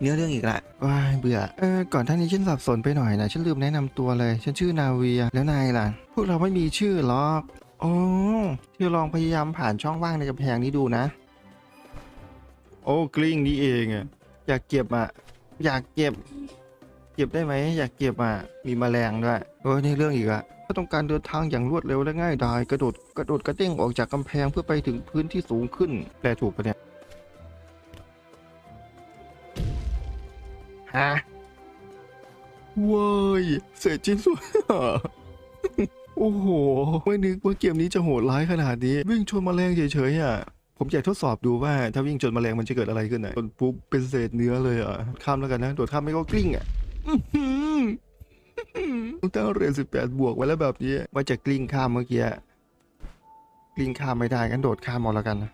เนื้อเรื่องอีกละว้ายเบื่อเออก่อนท่านี้ฉันสับสนไปหน่อยนะฉันลืมแนะนำตัวเลย ฉันชื่อนาเวียแล้วนายล่ะ พวกเราไม่มีชื่อหรอกอ๋อเธอลองพยายามผ่านช่องว่างในกำแพงนี้ดูนะ โอ้กลิ้งนี่เองอะอยากเก็บอะอยากเก็บ เก็บได้ไหมอยากเก็บอะมีแมลงด้วยโอ้ยนี่เรื่องอีกอะถ้าต้องการเดินทางอย่างรวดเร็วและง่ายดายกระโดดกระโดดกระเด้งออกจากกำแพงเพื่อไปถึงพื้นที่สูงขึ้นแปลถูกปะเนี่ย ฮะเว้ยเสร็จชิ้นส่วน โอ้โห ไม่นึกว่าเกมนี้จะโหดร้ายขนาดนี้ วิ่งชนแมลงเฉยๆอะ ผมอยากทดสอบดูว่า ถ้าวิ่งชนแมลงมันจะเกิดอะไรขึ้นอะชนปุ๊บเป็นเศษเนื้อเลยอะ ข้ามแล้วกันนะ โดดข้ามไม่ก็กลิ้งอะอื้อหือตั้งเรียนสิบแปดบวกไว้แล้วแบบนี้ว่าจะกลิ้งข้ามเมื่อกี้ กลิ้งข้ามไม่ได้งั้นโดดข้ามเอาแล้วกันนะ